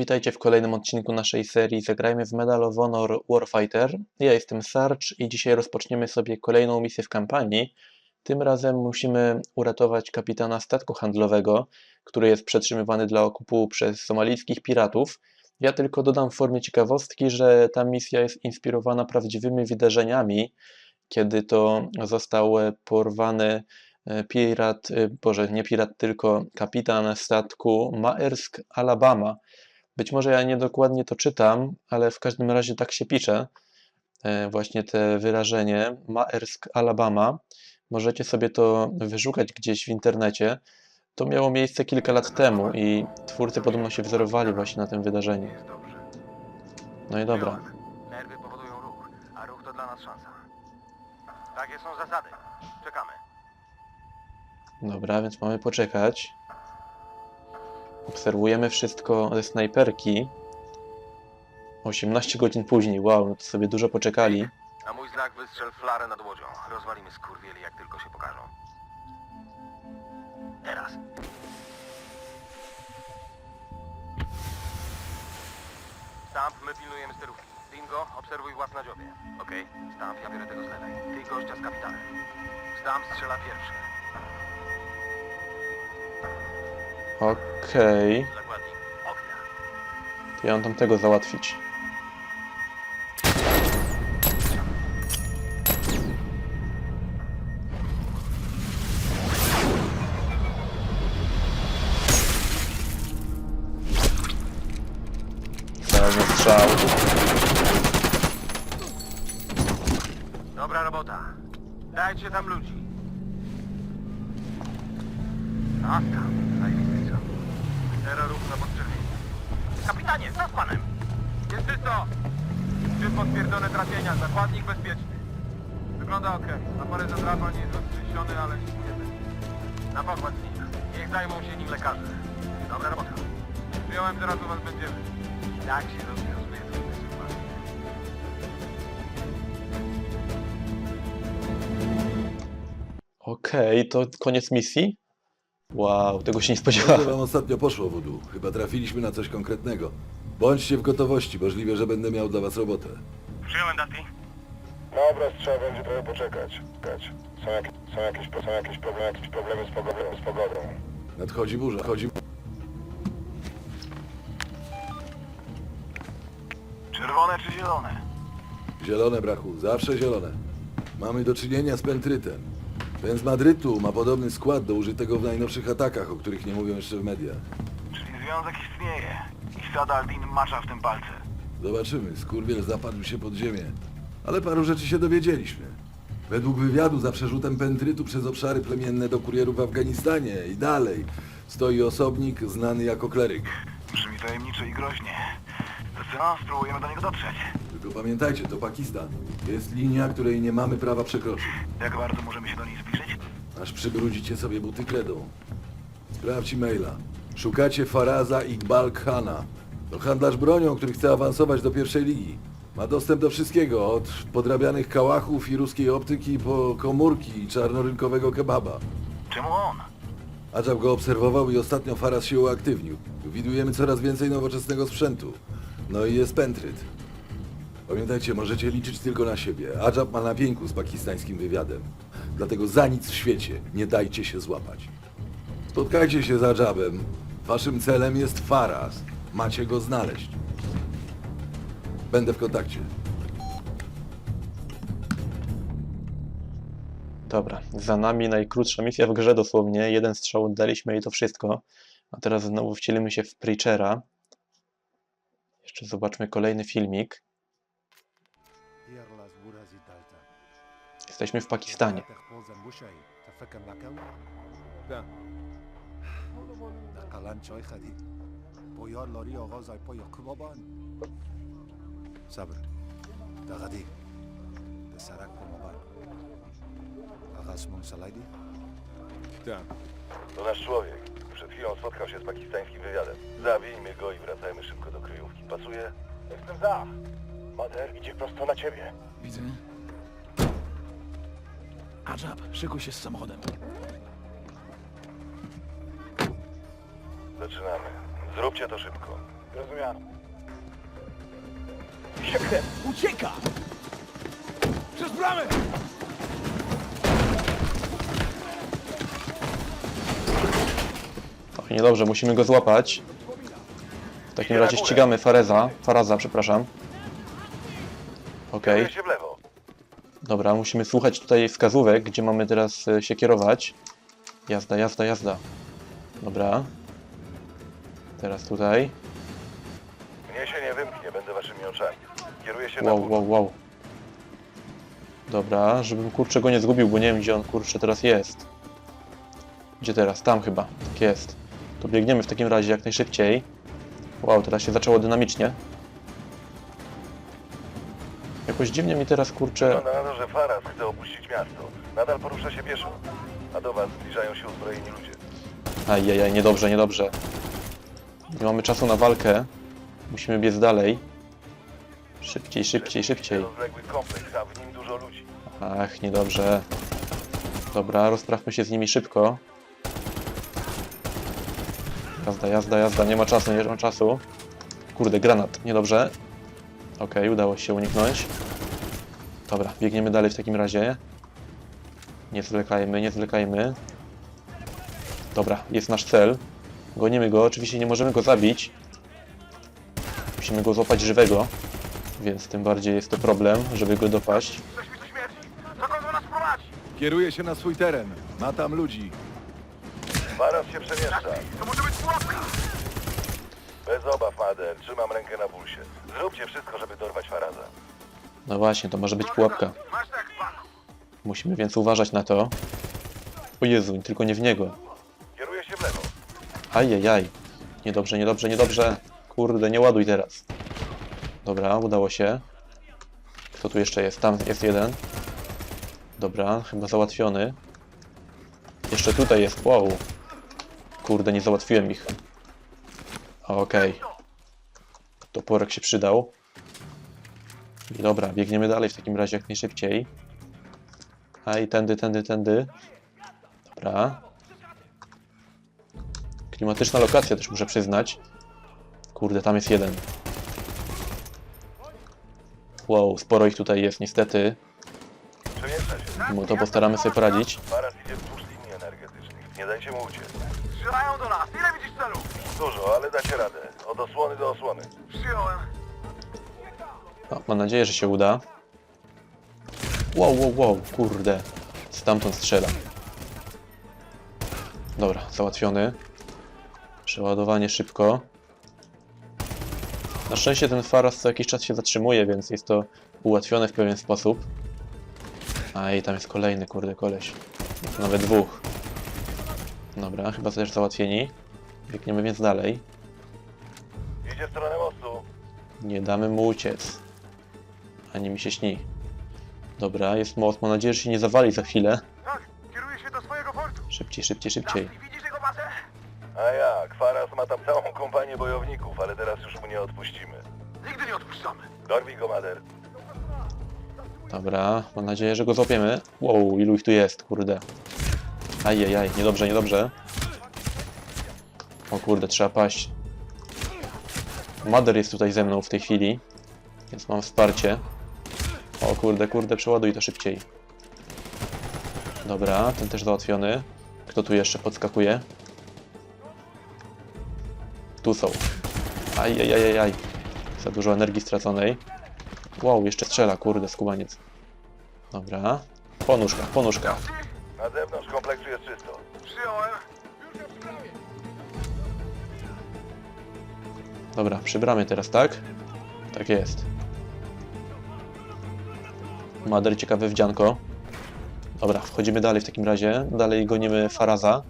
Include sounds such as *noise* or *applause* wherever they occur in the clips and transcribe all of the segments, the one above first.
Witajcie w kolejnym odcinku naszej serii Zagrajmy w Medal of Honor Warfighter. Ja jestem Sarge i dzisiaj rozpoczniemy sobie kolejną misję w kampanii. Tym razem musimy uratować kapitana statku handlowego, który jest przetrzymywany dla okupu przez somalijskich piratów. Ja tylko dodam w formie ciekawostki, że ta misja jest inspirowana prawdziwymi wydarzeniami, kiedy to został porwany e, pirat, e, boże, nie pirat, tylko kapitan statku Maersk Alabama. Być może ja niedokładnie to czytam, ale w każdym razie tak się pisze. e, Właśnie te wyrażenie Maersk Alabama. Możecie sobie to wyszukać gdzieś w internecie. To miało miejsce kilka lat temu i twórcy podobno się wzorowali właśnie na tym wydarzeniu. No i dobra. Nerwy powodują ruch, a ruch to dla nas szansa. Takie są zasady. Czekamy. Dobra, więc mamy poczekać. Obserwujemy wszystko ze snajperki. 18 godzin później, wow, no to sobie dużo poczekali. Na mój znak wystrzel flarę nad łodzią. Rozwalimy skurwieli, jak tylko się pokażą. Teraz. Stamp, my pilnujemy sterówki. Dingo, obserwuj włas na dziobie. Okej? Stamp, ja biorę tego z lewej. Ty gościa z kapitanem. Stamp strzela pierwszy. Okej, ja mam tam tego załatwić. Celny strzał. Dobra robota. Dajcie tam ludzi. A tam, zajebisty co. Zero ruch na podczerwieni. Kapitanie, co z panem? Jest czysto. Trzy potwierdzone trafienia, zakładnik bezpieczny. Wygląda ok. Na parę zadrapań jest roztrzęsiony, ale nic nie będzie. Na pokład z nim. Niech zajmą się nim lekarze. Dobra robota. Przyjąłem, teraz u was będziemy. Tak się rozwiązuje trudne sytuacje. Okej, to koniec misji? Wow, tego się nie Dobrze spodziewałem. wam ostatnio poszło, Wudu. Chyba trafiliśmy na coś konkretnego. Bądźcie w gotowości, możliwe, że będę miał dla was robotę. Przyjąłem, Dusty. Dobra, trzeba będzie trochę poczekać. Czekać. Są, jak, są, jakieś, są jakieś, problemy, jakieś problemy z pogodą. Z pogodą. Nadchodzi burza. Nadchodzi... Czerwone czy zielone? Zielone, brachu, zawsze zielone. Mamy do czynienia z Pentrytem. Ten z Madrytu ma podobny skład do użytego w najnowszych atakach, o których nie mówią jeszcze w mediach. Czyli związek istnieje i Sadaldin macza w tym palce. Zobaczymy, skurwiel zapadł się pod ziemię. Ale paru rzeczy się dowiedzieliśmy. Według wywiadu za przerzutem Pentrytu przez obszary plemienne do kurierów w Afganistanie i dalej stoi osobnik znany jako kleryk. Brzmi tajemniczo i groźnie. To co? Spróbujemy do niego dotrzeć. Tylko pamiętajcie, to Pakistan. Jest linia, której nie mamy prawa przekroczyć. Jak bardzo możemy się do niej zbliżyć? Aż przybrudzicie sobie buty kredą. Sprawdź maila. Szukacie Faraza Iqbal Khana. To handlarz bronią, który chce awansować do pierwszej ligi. Ma dostęp do wszystkiego, od podrabianych kałachów i ruskiej optyki po komórki i czarnorynkowego kebaba. Czemu on? Adżab go obserwował i ostatnio Faraz się uaktywnił. Widujemy coraz więcej nowoczesnego sprzętu. No i jest Pentryt. Pamiętajcie, możecie liczyć tylko na siebie. Adżab ma na pięku z pakistańskim wywiadem. Dlatego za nic w świecie nie dajcie się złapać. Spotkajcie się z Adżabem. Waszym celem jest Faraz. Macie go znaleźć. Będę w kontakcie. Dobra, za nami najkrótsza misja w grze dosłownie. Jeden strzał oddaliśmy i to wszystko. A teraz znowu wcielimy się w Preachera. Jeszcze zobaczmy kolejny filmik. Jesteśmy w Pakistanie. صبر دغدي بسرک pomobal. Agas Monsalajdi? Tak. To nasz człowiek. Przed chwilą spotkał się z pakistańskim wywiadem. Zabijmy go i wracajmy szybko do kryjówki. Pasuje? Jestem za. Mader idzie prosto na ciebie. Widzę. Ajab, szykuj się z samochodem. Zaczynamy. Zróbcie to szybko. Zrozumiano. Ucieka! Przez bramę! Oj, niedobrze, musimy go złapać. W takim razie ścigamy Fareza. Faraza, przepraszam. Okej, w lewo. Dobra, musimy słuchać tutaj wskazówek, gdzie mamy teraz e, się kierować. Jazda, jazda, jazda. Dobra. Teraz tutaj. Mnie się nie wymknie, będę waszymi oczami. Kieruję się na Wow, północ. wow, wow. Dobra, żebym kurczę go nie zgubił, bo nie wiem gdzie on kurczę teraz jest. Gdzie teraz? Tam chyba. Tak jest. To biegniemy w takim razie jak najszybciej. Wow, teraz się zaczęło dynamicznie. Jakoś dziwnie mi teraz kurczę. Wygląda na to, że Faras chce opuścić miasto. Nadal porusza się pieszo. A do was zbliżają się uzbrojeni ludzie. Ajajaj, niedobrze, niedobrze. Nie mamy czasu na walkę. Musimy biec dalej. Szybciej, szybciej, szybciej. Rozległy kompleks, a w nim dużo ludzi. Ach, niedobrze. Dobra, rozprawmy się z nimi szybko. Jazda, jazda, jazda. Nie ma czasu, nie ma czasu. Kurde, granat. Niedobrze. Okej, udało się uniknąć. Dobra, biegniemy dalej w takim razie. Nie zwlekajmy, nie zwlekajmy. Dobra, jest nasz cel. Gonimy go. Oczywiście nie możemy go zabić. Musimy go złapać żywego. Więc tym bardziej jest to problem, żeby go dopaść. Tu. Dokąd on nas prowadzi? Kieruje się na swój teren. Ma tam ludzi. Faras się przemieszcza. To może być pułapka. Bez obaw, Mader. Trzymam rękę na pulsie. Zróbcie wszystko, żeby dorwać Faraza. No właśnie, to może być pułapka. Musimy więc uważać na to. O Jezu, tylko nie w niego. Kieruję się w lewo. Ajajaj. Niedobrze, niedobrze, niedobrze. Kurde, nie ładuj teraz. Dobra, udało się. Kto tu jeszcze jest? Tam jest jeden. Dobra, chyba załatwiony. Jeszcze tutaj jest, wow. Kurde, nie załatwiłem ich. Okej. Toporek się przydał. I dobra, biegniemy dalej w takim razie jak najszybciej. A i tędy, tędy, tędy. Dobra. Klimatyczna lokacja też muszę przyznać. Kurde, tam jest jeden. Wow, sporo ich tutaj jest niestety. Mimo to postaramy sobie poradzić. Faras idzie wzdłuż linii energetycznych. Nie dajcie mu uciec. Strzelają do nas. Ile widzisz celu? Dużo, ale dacie radę. Od osłony do osłony. Przyjąłem. No, mam nadzieję, że się uda. Wow, wow, wow, kurde. Stamtąd strzela. Dobra, załatwiony. Przeładowanie szybko. Na szczęście ten faras co jakiś czas się zatrzymuje, więc jest to ułatwione w pewien sposób. A i tam jest kolejny, kurde, koleś. Nawet dwóch. Dobra, chyba też załatwieni. Biegniemy więc dalej. Idzie w stronę mostu. Nie damy mu uciec. Ani mi się śni. Dobra, jest most. Mam nadzieję, że się nie zawali za chwilę. Tak, kieruje się do swojego portu. Szybciej, szybciej, szybciej. Jasny, widzisz jego bazę? A jak? Faras ma tam całą kompanię bojowników, ale teraz już mu nie odpuścimy. Nigdy nie odpuszczamy. Dorwij go, Mader. Dobra, mam nadzieję, że go złapiemy. Wow, ilu ich tu jest, kurde. Ajajaj, niedobrze, niedobrze. O kurde, trzeba paść. Mader jest tutaj ze mną w tej chwili, więc mam wsparcie. O kurde, kurde, przeładuj to szybciej. Dobra, ten też załatwiony. Kto tu jeszcze podskakuje? Tu są. Ajajajajaj. Za dużo energii straconej. Wow, jeszcze strzela, kurde, skubaniec. Dobra. Po nóżkach, po nóżkach. Na zewnątrz kompleksu jest czysto. Przyjąłem. Dobra, przy bramie teraz, tak? Tak jest. Mader, ciekawe wdzianko. Dobra, wchodzimy dalej w takim razie. Dalej gonimy Faraza.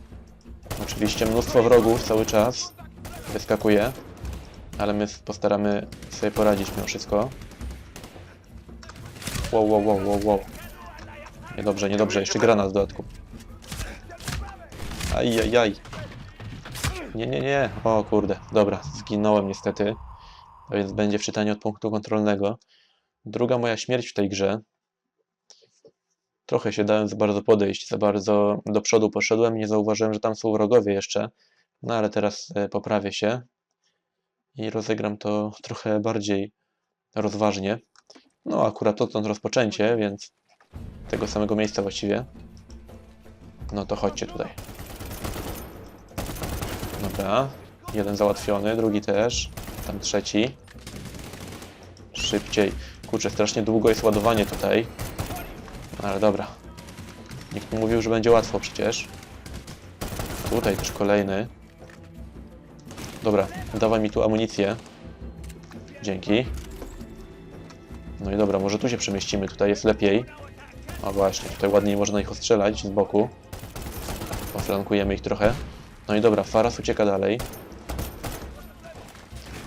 Oczywiście mnóstwo wrogów cały czas. Wyskakuje. Ale my postaramy sobie poradzić mimo wszystko. Wow, wow, wow, wow, wow. Niedobrze, niedobrze. Jeszcze granat w dodatku. Ajajaj. Nie, nie, nie. O kurde. Dobra, zginąłem niestety. A więc będzie wczytanie od punktu kontrolnego. Druga moja śmierć w tej grze. Trochę się dałem za bardzo podejść, za bardzo do przodu poszedłem. Nie zauważyłem, że tam są wrogowie jeszcze. No ale teraz e, poprawię się. i rozegram to trochę bardziej rozważnie. No, akurat to rozpoczęcie, więc tego samego miejsca właściwie. No to chodźcie tutaj. Dobra, jeden załatwiony, drugi też, tam trzeci. Szybciej. Kurczę, strasznie długo jest ładowanie tutaj. Ale dobra. Nikt nie mówił, że będzie łatwo przecież. Tutaj też kolejny. Dobra, dawaj mi tu amunicję. Dzięki. No i dobra, może tu się przemieścimy, tutaj jest lepiej. A właśnie, tutaj ładniej można ich ostrzelać z boku. Poflankujemy ich trochę. No i dobra, Faras ucieka dalej.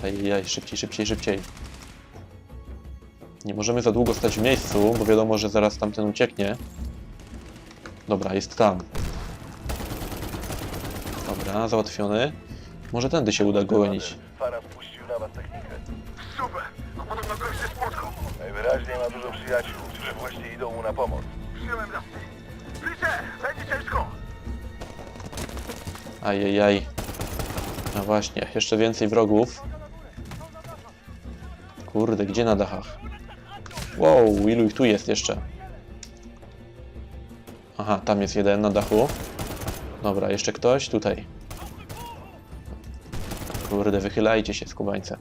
Ajajaj, szybciej, szybciej, szybciej. Nie możemy za długo stać w miejscu, bo wiadomo, że zaraz tamten ucieknie. Dobra, jest tam. Dobra, załatwiony. Może tędy się uda go gonić. Faras puścił na was technikę. Super! A podobno gość się spotkał. Najwyraźniej ma dużo przyjaciół, którzy właśnie idą mu na pomoc. Przyjąłem lasy. Liczę! Będzie ciężko! Ajajaj. No właśnie, jeszcze więcej wrogów. Kurde, gdzie na dachach? Wow, ilu ich tu jest jeszcze? Aha, tam jest jeden na dachu. Dobra, jeszcze ktoś? Tutaj. Kurde, wychylajcie się, skubańce.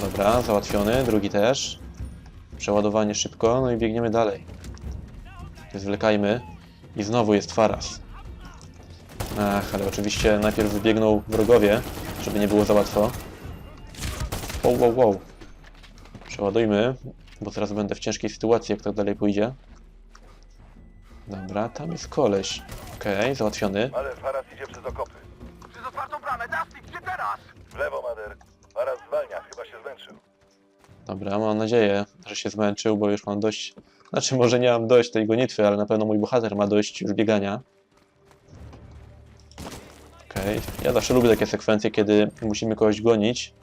Dobra, załatwiony, drugi też. Przeładowanie szybko, no i biegniemy dalej. Zwlekajmy. I znowu jest Faras. Ach, ale oczywiście najpierw wybiegną wrogowie, żeby nie było za łatwo. Wow, wow, wow. Przeładujmy, bo zaraz będę w ciężkiej sytuacji, jak tak dalej pójdzie. Dobra, tam jest koleś. Okej, załatwiony. Ale Faras idzie przez okopy. Przez otwartą bramę! Dusty, gdzie teraz? W lewo, Mader. Faras zwalnia, chyba się zmęczył. Dobra, mam nadzieję, że się zmęczył, bo już mam dość... Znaczy, może nie mam dość tej gonitwy, ale na pewno mój bohater ma dość już biegania. Okej, ja zawsze lubię takie sekwencje, kiedy musimy kogoś gonić.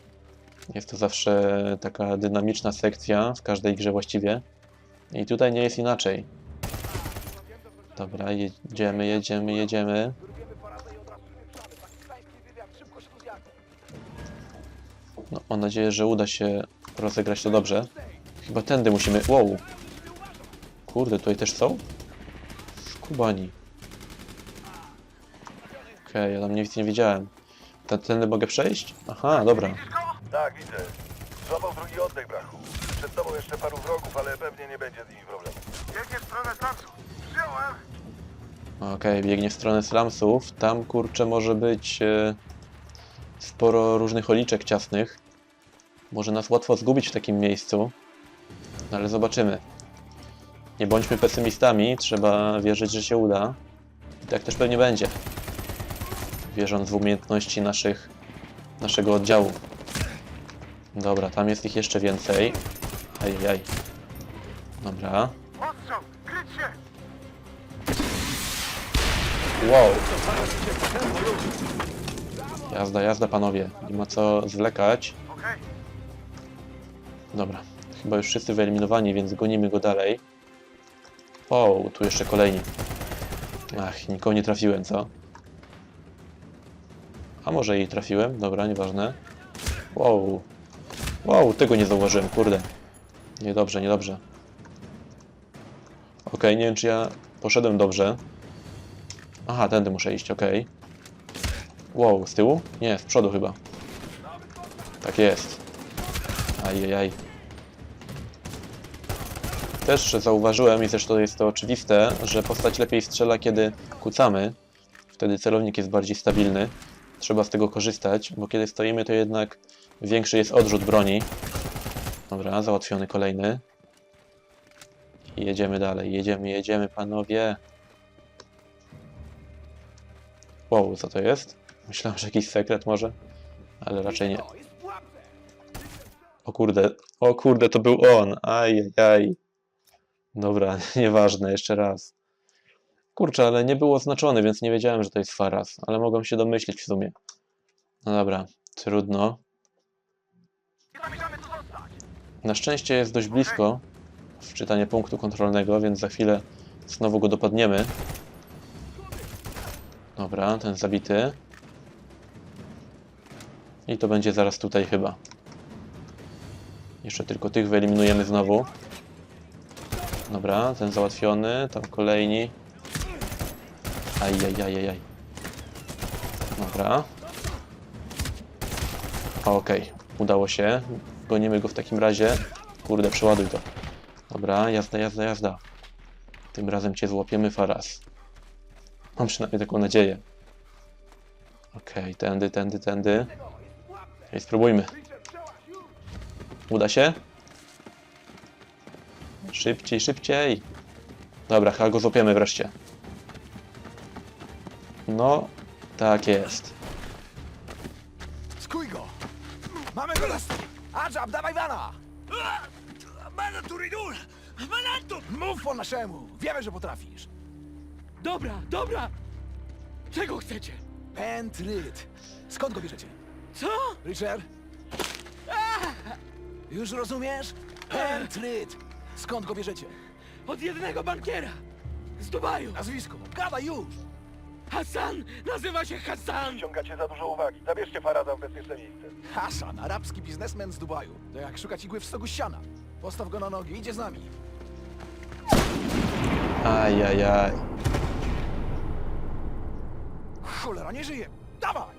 Jest to zawsze taka dynamiczna sekcja w każdej grze właściwie. I tutaj nie jest inaczej. Dobra, jedziemy, jedziemy, jedziemy. No, mam nadzieję, że uda się rozegrać to dobrze. Chyba tędy musimy... Wow! Kurde, tutaj też są? Skubani. Okej, ja tam nic nie widziałem. Tędy mogę przejść? Aha, dobra. Tak, widzę. Złapał drugi oddech, brachu. Przed tobą jeszcze paru wrogów, ale pewnie nie będzie z nimi problemu. Biegnie w stronę stancu. Przyjąłem! Okej, biegnie w stronę slumsów. Tam, kurczę, może być e, sporo różnych oliczek ciasnych. Może nas łatwo zgubić w takim miejscu. No, ale zobaczymy. Nie bądźmy pesymistami, trzeba wierzyć, że się uda. I tak też pewnie będzie. Wierząc w umiejętności naszych, naszego oddziału. Dobra, tam jest ich jeszcze więcej. Ajajaj. Dobra. Wow. Jazda, jazda panowie. Nie ma co zwlekać. Dobra. Chyba już wszyscy wyeliminowani, więc gonimy go dalej. O, tu jeszcze kolejni. Ach, nikogo nie trafiłem, co? A może i trafiłem? Dobra, nieważne. Wow. Wow, tego nie zauważyłem, kurde. Niedobrze, niedobrze. Okej, nie wiem czy ja poszedłem dobrze. Aha, tędy muszę iść, okej. Wow, z tyłu? Nie, z przodu chyba. Tak jest. Ajajaj. Też zauważyłem, i zresztą jest to oczywiste, że postać lepiej strzela, kiedy kucamy. Wtedy celownik jest bardziej stabilny. Trzeba z tego korzystać, bo kiedy stoimy, to jednak większy jest odrzut broni. Dobra, załatwiony kolejny. I jedziemy dalej, jedziemy, jedziemy, panowie. Wow, co to jest? Myślałem, że jakiś sekret może, ale raczej nie. O kurde, o kurde, to był on. Ajajaj. Dobra, *laughs* nieważne, jeszcze raz. Kurczę, ale nie był oznaczony, więc nie wiedziałem, że to jest Faras, ale mogłem się domyślić w sumie. No dobra, trudno. Na szczęście jest dość blisko wczytanie punktu kontrolnego, więc za chwilę znowu go dopadniemy. Dobra, ten zabity. I to będzie zaraz tutaj chyba. Jeszcze tylko tych wyeliminujemy znowu. Dobra, ten załatwiony, tam kolejni. Ajajajajaj. Dobra. Okej, udało się. Gonimy go w takim razie. Kurde, przeładuj to. Dobra, jazda, jazda, jazda. Tym razem cię złapiemy, Faras. Mam przynajmniej taką nadzieję. Okej, tędy, tędy, tędy. I spróbujmy. Uda się? Szybciej, szybciej. Dobra, chyba go złapiemy wreszcie. No, tak jest. Skuj go! Mamy go na Adżab, dawaj wana! Mana Turidul! Mananto! Mów po naszemu! Wiemy, że potrafisz! Dobra, dobra! Czego chcecie? Pentryt! Skąd go bierzecie? Co? Richard? Już rozumiesz? Pentryt! Skąd go bierzecie? Od jednego bankiera! Z Dubaju! Nazwisko! Gadaj już! Hassan! Nazywa się Hassan! Ściągacie za dużo uwagi. Zabierzcie Farada w bezpieczne miejsce. Hasan, arabski biznesmen z Dubaju. To jak szukać igły w stogu ściana. Postaw go na nogi, idzie z nami. Ajajaj. Cholera, nie żyje! Dawaj!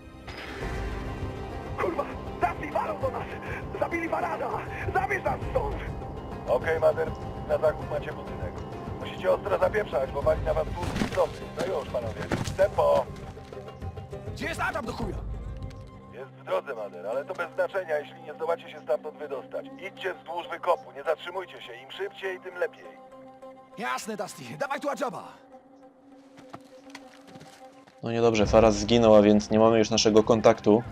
Kurwa! Zasnij walą do nas! Zabili Farada! Zabierz nas stąd! Okej, Mader. Na zachód macie budynek. Musicie ostro zapieprzać, bo wali na was tłusk zdrowy. No już, panowie. Tempo! Gdzie jest Adżab do chuja? Jest w drodze, Mader, ale to bez znaczenia, jeśli nie zdołacie się stamtąd wydostać. Idźcie wzdłuż wykopu, nie zatrzymujcie się. Im szybciej, tym lepiej. Jasne, Dusty. Dawaj tu Adżaba! No niedobrze, Faras zginął, a więc nie mamy już naszego kontaktu.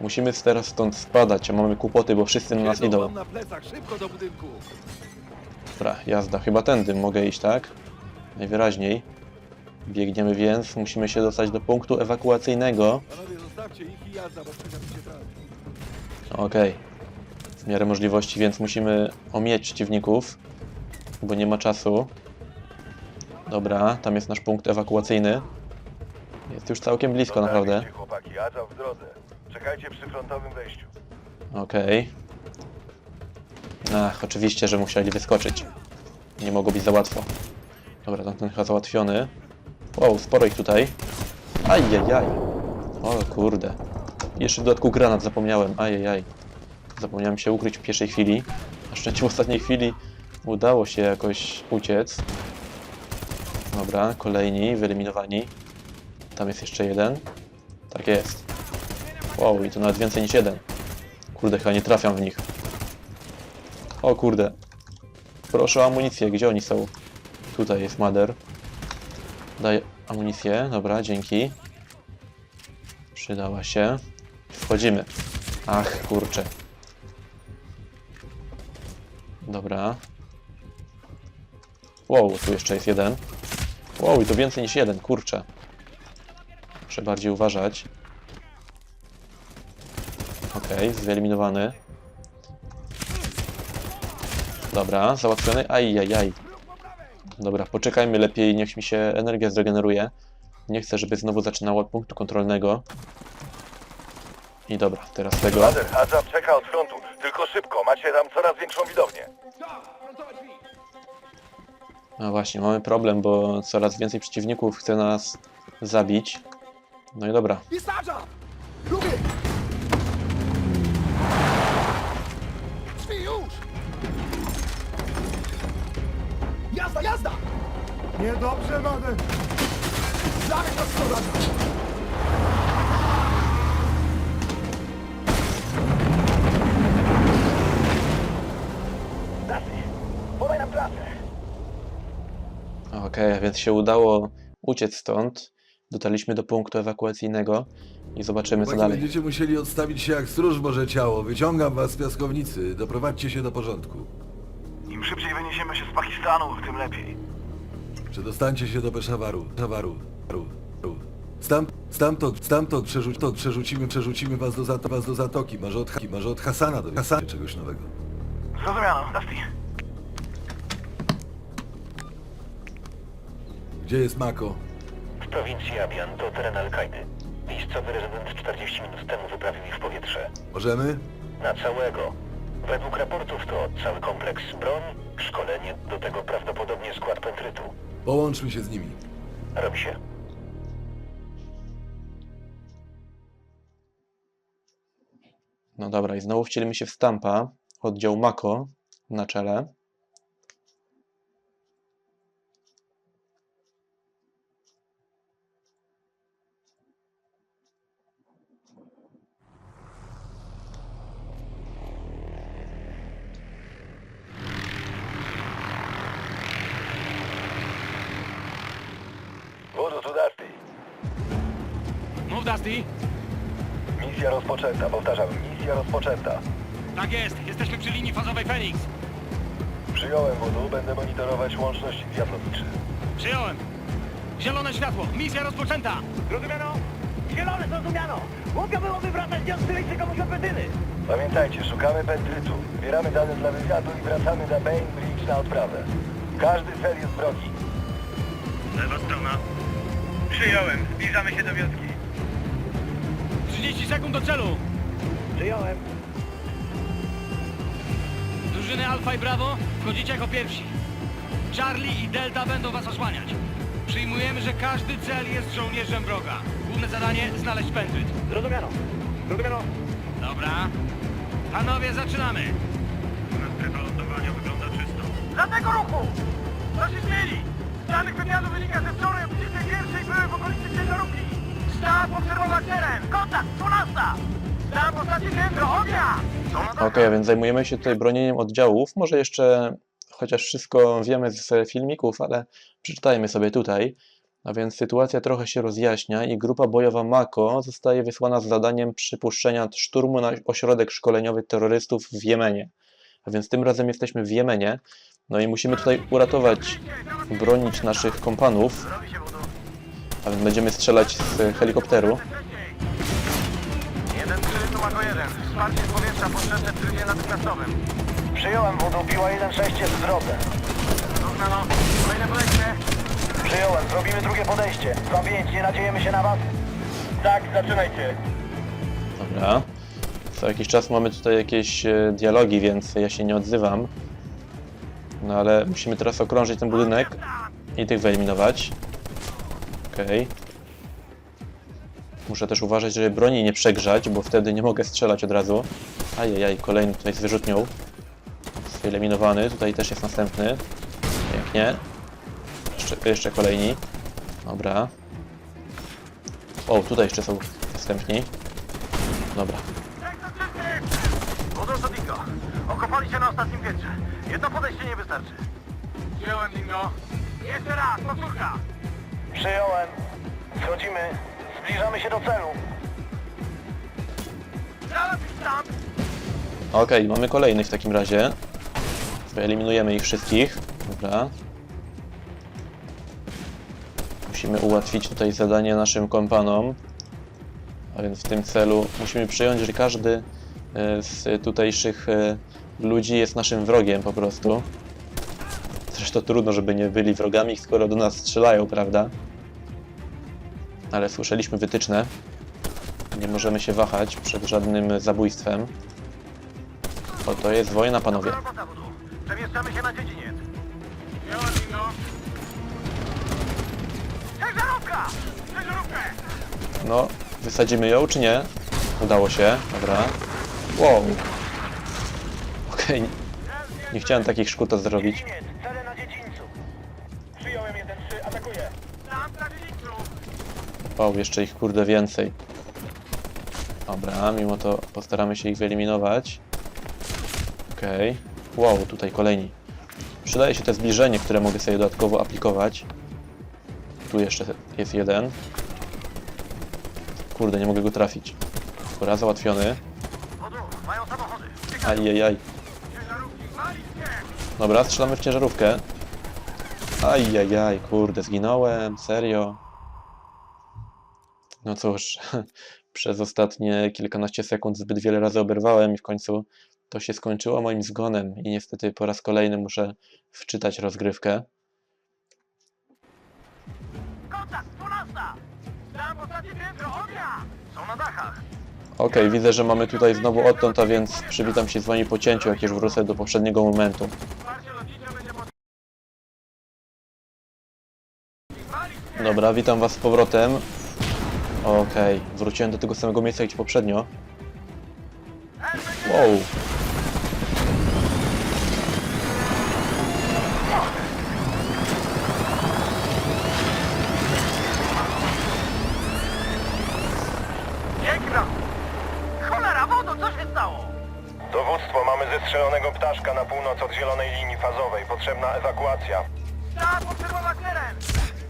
Musimy teraz stąd spadać, a mamy kłopoty, bo wszyscy na nas Siedzą idą. wam na plecach, szybko do budynku! Dobra, jazda. Chyba tędy mogę iść, tak? Najwyraźniej. Biegniemy więc, musimy się dostać do punktu ewakuacyjnego. Panowie, zostawcie ich i jazda, bo czeka mi się trafi. Okej. W miarę możliwości, więc musimy omijać przeciwników, bo nie ma czasu. Dobra, tam jest nasz punkt ewakuacyjny. Jest już całkiem blisko, naprawdę. Dotarliście, chłopaki, Adża w drodze. Czekajcie przy frontowym wejściu. Okej. Ach, oczywiście, że musieli wyskoczyć. Nie mogło być za łatwo. Dobra, tamten chyba załatwiony. Wow, sporo ich tutaj. Ajajaj. O kurde. Jeszcze w dodatku granat zapomniałem. Ajajaj. Zapomniałem się ukryć w pierwszej chwili. Na szczęście w ostatniej chwili udało się jakoś uciec. Dobra, kolejni wyeliminowani. Tam jest jeszcze jeden. Tak jest. Wow, i to nawet więcej niż jeden. Kurde, chyba nie trafiam w nich. O kurde. Proszę o amunicję, gdzie oni są? Tutaj jest Mader. Daj amunicję, dobra, dzięki. Przydała się. Wchodzimy. Ach, kurczę. Dobra. Wow, tu jeszcze jest jeden. Wow, i to więcej niż jeden, kurczę. Muszę bardziej uważać. Okej, wyeliminowany. Dobra, załatwiony. Ajajaj. Dobra, poczekajmy lepiej, niech mi się energia zregeneruje. Nie chcę, żeby znowu zaczynała od punktu kontrolnego. I dobra, teraz tego. Adża czeka od frontu. Tylko szybko, macie tam coraz większą widownię. No właśnie, mamy problem, bo coraz więcej przeciwników chce nas zabić. No i dobra! Lubię! Jazda, jazda! Niedobrze, mamy! Zamiast nas trasę. Okej, a więc się udało uciec stąd. Dotarliśmy do punktu ewakuacyjnego i zobaczymy co Chłopaki, dalej. będziecie musieli odstawić się jak stróż Boże Ciało. Wyciągam was z piaskownicy. Doprowadźcie się do porządku. Im szybciej wyniesiemy się z Pakistanu, tym lepiej. Przedostańcie się do Peszawaru. Peszawaru. Ru, ru. Stamp, stamtąd, stamtąd przerzuć, to przerzucimy, przerzucimy was do, zato, was do Zatoki. Może od, Ha- może od Hasana do Hasana czegoś nowego. Zrozumiano, Dusty. Gdzie jest Mako? W prowincji Abian to teren Al-Kaidy. Miejscowy rezydent 40 minut temu wyprawił ich w powietrze. Możemy? Na całego. Według raportów to cały kompleks broń, szkolenie, do tego prawdopodobnie skład pentrytu. Połączmy się z nimi. Robi się. No dobra, i znowu wcielimy się w Stampa, oddział Mako na czele. Wodu tu Dusty. Mów, Dusty. Misja rozpoczęta, powtarzam, misja rozpoczęta. Tak jest, jesteśmy przy linii fazowej Phoenix. Przyjąłem wodu, będę monitorować łączność diablowiczy. Przyjąłem. Zielone światło, misja rozpoczęta. Zrozumiano? Zielone zrozumiano! Łódka byłoby wracać do strzylicy komuś odwetyny! Pamiętajcie, szukamy pentrytu, zbieramy dane dla wywiadu i wracamy na Bainbridge na odprawę. Każdy cel jest wrogi. Lewa strona. Przyjąłem. Zbliżamy się do wioski. 30 sekund do celu. Przyjąłem. Drużyny Alfa i Bravo, wchodzicie jako pierwsi. Charlie i Delta będą was osłaniać. Przyjmujemy, że każdy cel jest żołnierzem wroga. Główne zadanie znaleźć pentryt. Zrozumiano. Zrozumiano. Dobra. Panowie, zaczynamy. Strefa lądowania wygląda czysto. Żadnego ruchu! Co się zmieni? Z danych wywiadu wynika, że wczoraj o 21 były w okolicy ciężarówki. Sztab obserwować teren. Kontakt, 12! Sztab ostatnie piętro, ognia! Okej, więc zajmujemy się tutaj bronieniem oddziałów. Może jeszcze, chociaż wszystko wiemy z filmików, ale przeczytajmy sobie tutaj. A więc sytuacja trochę się rozjaśnia i grupa bojowa Mako zostaje wysłana z zadaniem przypuszczenia szturmu na ośrodek szkoleniowy terrorystów w Jemenie. A więc tym razem jesteśmy w Jemenie. No i musimy tutaj uratować, bronić naszych kompanów. A więc będziemy strzelać z helikopteru. 1-3, tu Mako 1. Wsparcie z powietrza potrzebne w trybie natychmiastowym. Przyjąłem wodu, piła 1-6 jest w drodze. Kolejne podejście. Przyjąłem, zrobimy drugie podejście. 2-5, nie nadziejemy się na was? Tak, zaczynajcie. Dobra. Co jakiś czas mamy tutaj jakieś e, dialogi, więc ja się nie odzywam. No ale musimy teraz okrążyć ten budynek i tych wyeliminować. Okej. Muszę też uważać, żeby broni nie przegrzać, bo wtedy nie mogę strzelać od razu. Ajajaj, kolejny tutaj z wyrzutnią. Wyeliminowany, tutaj też jest następny. Pięknie. Jeszcze, jeszcze kolejni. Dobra. O, tutaj jeszcze są następni. Dobra. Na ostatnim piętrze. Jedno podejście nie wystarczy. Jeszcze raz. Przyjąłem. Schodzimy. Zbliżamy się do celu. Okej, mamy kolejnych w takim razie. Wyeliminujemy ich wszystkich. Dobra. Musimy ułatwić tutaj zadanie naszym kompanom. A więc w tym celu musimy przyjąć, że każdy e, z tutejszych e, ludzi jest naszym wrogiem po prostu. Zresztą trudno, żeby nie byli wrogami, skoro do nas strzelają, prawda? Ale słyszeliśmy wytyczne. Nie możemy się wahać przed żadnym zabójstwem. O, to jest wojna, panowie. Przemieszczamy się na dziedziniec. Ciężarówka! Ciężarówkę! No, wysadzimy ją, czy nie? Udało się, dobra. Wow. Okej, nie chciałem takich szkód zrobić. Wow, jeszcze ich kurde więcej. Dobra, mimo to postaramy się ich wyeliminować. Okej. Wow, tutaj kolejni. Przydaje się to zbliżenie, które mogę sobie dodatkowo aplikować. Tu jeszcze jest jeden. Kurde, nie mogę go trafić. Dobra, załatwiony. Ajajaj. Dobra, strzelamy w ciężarówkę. Ajajaj, kurde, zginąłem, serio. No cóż, *laughs* przez ostatnie kilkanaście sekund zbyt wiele razy oberwałem i w końcu to się skończyło moim zgonem i niestety po raz kolejny muszę wczytać rozgrywkę. Kontakt, 12! Stamp ostatnie piętro, ognia! Są na dachach. Okej, widzę, że mamy tutaj znowu odtąd, a więc przywitam się z wami po cięciu, jak już wrócę do poprzedniego momentu. Dobra, witam was z powrotem. Okej, wróciłem do tego samego miejsca, gdzie poprzednio. Wow. Cholera, wodo, co się stało? Dowództwo, mamy zestrzelonego ptaszka na północ od zielonej linii fazowej. Potrzebna ewakuacja. Tak, obserwować teren!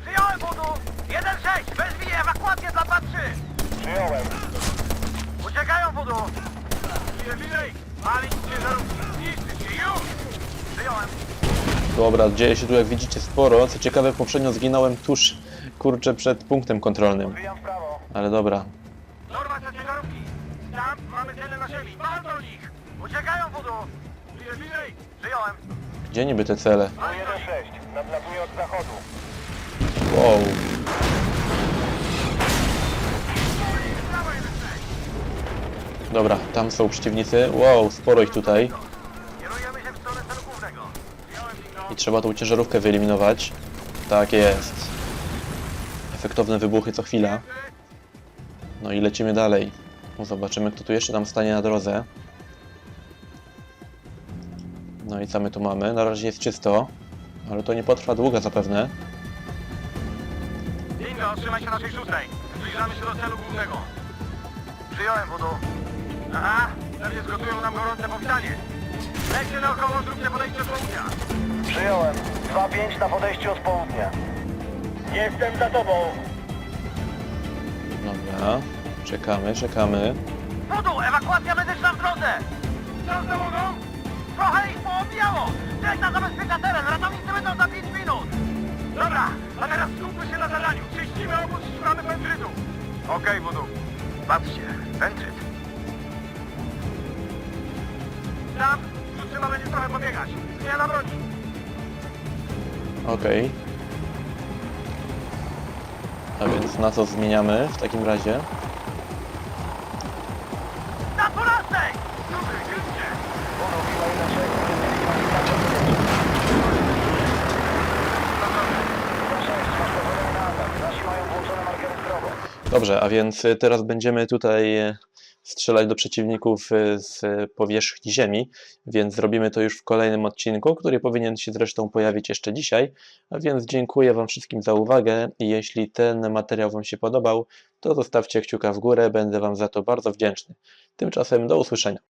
Przyjąłem wodu! 1-6, wezwij ewakuację dla 2-3! Przyjąłem. Uciekają wodu! Ile bliżej! Palić ciężarówki! Zniszczyć się już! Przyjąłem! Dobra, dzieje się tu jak widzicie sporo. Co ciekawe, poprzednio zginąłem tuż, kurczę, przed punktem kontrolnym. Odbijam w prawo. Ale dobra. Dorwać na ciężarówki! Tam mamy cele na ziemi! Wal do nich! Uciekają wodu! Ile bliżej! Przyjąłem! Gdzie niby te cele? 1-6. Nadlatuję od zachodu. Wow. Dobra, tam są przeciwnicy. Wow, sporo ich tutaj. I trzeba tą ciężarówkę wyeliminować. Tak jest. Efektowne wybuchy co chwila. No i lecimy dalej. Zobaczymy, kto tu jeszcze tam stanie na drodze. No i co my tu mamy? Na razie jest czysto, ale to nie potrwa długo zapewne. Dingo, trzymaj się naszej szóstej. Zbliżamy się do celu głównego. Przyjąłem wodu. Aha, pewnie zgotują nam gorące powitanie. Lećcie naokoło, zróbcie podejście z południa. Przyjąłem. 2-5 na podejściu od południa. Jestem za tobą. Dobra, czekamy, czekamy. Wodu, ewakuacja medyczna w drodze. Co z załogą? Trochę ich poobijało. Delta zabezpiecza teren, ratownicy będą za 5 minut. Dobra, a teraz skupmy się na zadaniu. Czyścimy obóz i szukamy pętrytu. Okej, wodu. Patrzcie, pętryt. Tam, tu trzeba będzie trochę pobiegać. Zmiana broni. Okej. A więc na co zmieniamy w takim razie? Na dwunastej! Dobry, krycie! Dobrze, a więc teraz będziemy tutaj strzelać do przeciwników y, z powierzchni ziemi, więc zrobimy to już w kolejnym odcinku, który powinien się zresztą pojawić jeszcze dzisiaj. A więc dziękuję Wam wszystkim za uwagę i jeśli ten materiał Wam się podobał, to zostawcie kciuka w górę, będę Wam za to bardzo wdzięczny. Tymczasem do usłyszenia.